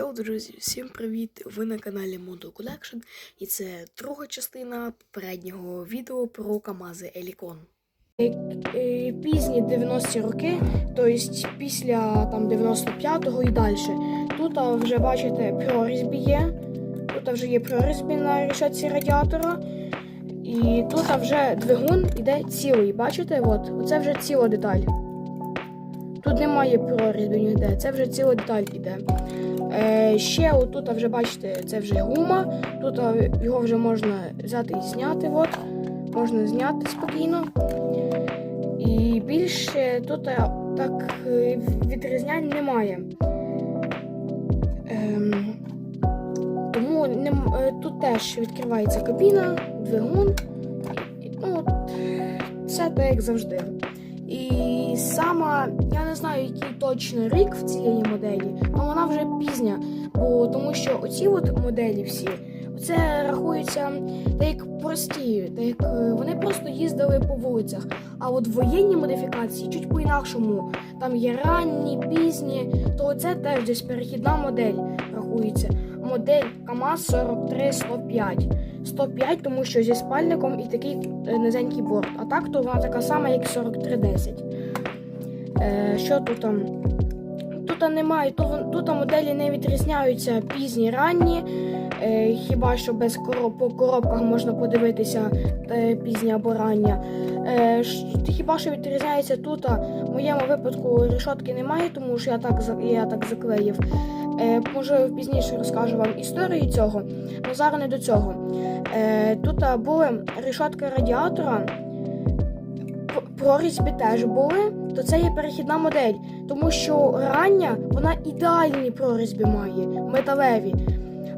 Йоу, друзі, всім привіт! Ви на каналі Moto Collection і це друга частина попереднього відео про КАМАЗи Елікон. Е, Пізні 90-ті роки, тобто після там 95-го і далі. Тут вже бачите прорізьбі є. Тут вже є прорізьбі на решетці радіатора. І тут вже двигун іде цілий. Бачите? От, оце вже ціла деталь. Тут немає прорізьби ніде, це вже ціла деталь іде. Е, ще отут вже бачите, це вже гума. Тут його вже можна взяти і зняти. От. Можна зняти спокійно. І більше тут так е, відрізнянь немає. Ем, тому нем- е, тут теж відкривається кабіна, двигун. Ну, все так як завжди. І сама, я не знаю, який точно рік в цієї моделі, але вона вже пізня. Бо тому що оці от моделі всі, це рахується так як прості, так як е, вони просто їздили по вулицях. А от воєнні модифікації чуть по-інакшому. Там є ранні, пізні, то це теж десь перехідна модель рахується. Модель КАМАЗ 43 105. 105, тому що зі спальником і такий е, низенький борт. А так то вона така сама, як 4310. Е, що тут там? Тут немає, тут моделі не відрізняються пізні ранні. Е, хіба що без короб, по коробках можна подивитися е, пізні або рання. Е, хіба що відрізняється тут, в моєму випадку решотки немає, тому що я так, я так заклеїв. Е, можливо, пізніше розкажу вам історію цього, але зараз не до цього. Е, тут були решотки радіатора, прорізьби теж були, то це є перехідна модель, тому що рання вона ідеальні прорізьби має, металеві.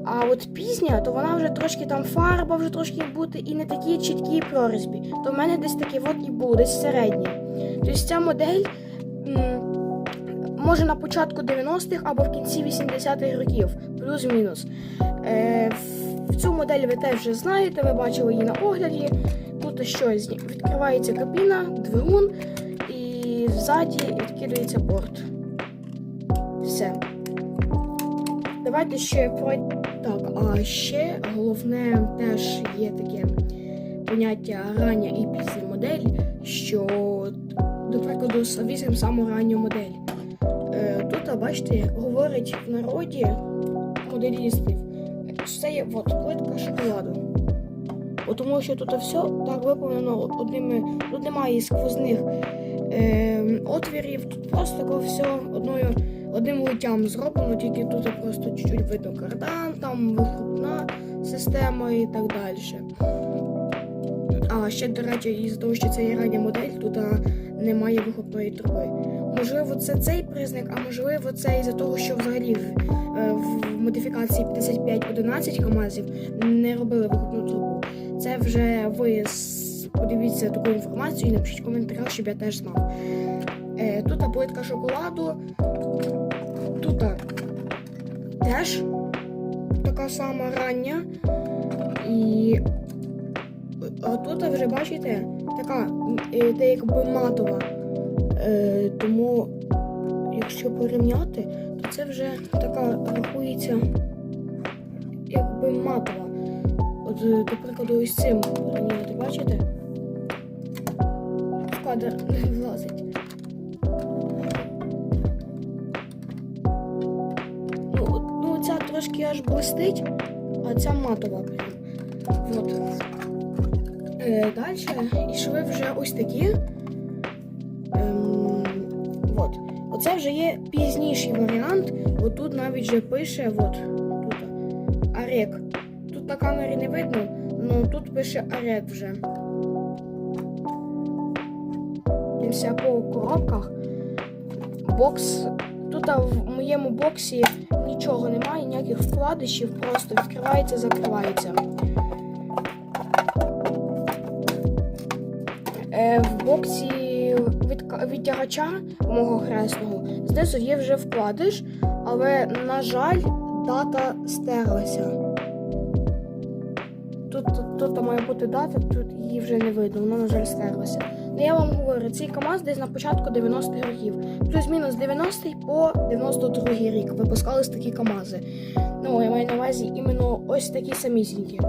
А от пізня, то вона вже трошки там фарба вже трошки бути і не такі чіткі прорізьбі. То в мене десь такі от і було, десь середні. Тобто ця модель може на початку 90-х або в кінці 80-х років, плюс-мінус. Е, в- цю модель ви теж вже знаєте, ви бачили її на огляді. Тут щось відкривається кабіна, двигун і ззаді відкидається борт. Все. Давайте ще пройдемо. Так, а ще головне теж є таке поняття рання і пізня модель, що, до прикладу, візьмемо саму ранню модель. Е, тут, бачите, говорить в народі моделістів, що це є от, плитка шоколаду. Бо тому що тут все так виповнено одними, тут немає сквозних е, отвірів, тут просто все одною одним литтям зроблено, тільки тут просто чуть-чуть видно кардан, там вихлопна система і так далі. А ще, до речі, із того, що це є рання модель, тут немає вихлопної труби. Можливо, це цей признак, а можливо, це із-за того, що взагалі в, е, модифікації 5511 КАМАЗів не робили вихлопну трубу. Це вже ви подивіться таку інформацію і напишіть коментарях, щоб я теж знав. Е, тут плитка шоколаду, тут теж така сама рання. І тут вже бачите, така м, е, якби матова. Е, тому, якщо порівняти, то це вже така рахується якби матова. От, е, до прикладу, ось цим порівняти, бачите? В кадр не влазить. Ну, ну, ця трошки аж блистить, а ця матова. От. Е, далі йшли вже ось такі. Ем, от. Оце вже є пізніший варіант. Отут навіть вже пише от, тут, Арек. Тут на камері не видно, але тут пише Арек вже. Дивимося по коробках. Бокс. Тут в моєму боксі нічого немає, ніяких вкладишів, просто відкривається, закривається. Е, в боксі від, відтягача мого хресного знизу є вже вкладиш, але, на жаль, дата стерлася. Тут, тут, тут має бути дата, тут її вже не видно, вона, на жаль, стерлася. я вам говорю, цей КАМАЗ десь на початку 90-х років. Плюс-мінус 90-й по 92-й рік випускались такі КАМАЗи. Ну, я маю на увазі іменно ось такі самісінькі.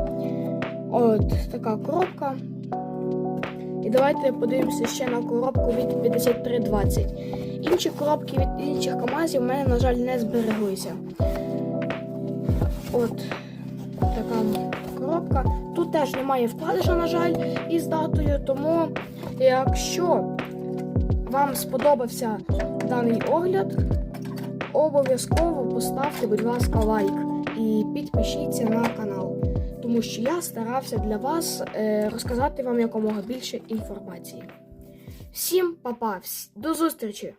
От така коробка. Давайте подивимося ще на коробку від 5320. Інші коробки від інших КАМАЗів в мене, на жаль, не збереглися. От така коробка. Тут теж немає вкладиша, на жаль, із датою, тому якщо вам сподобався даний огляд, обов'язково поставте, будь ласка, лайк і підпишіться на канал, тому що я старався для вас е, розказати вам якомога більше інформації. Всім па-па, до зустрічі!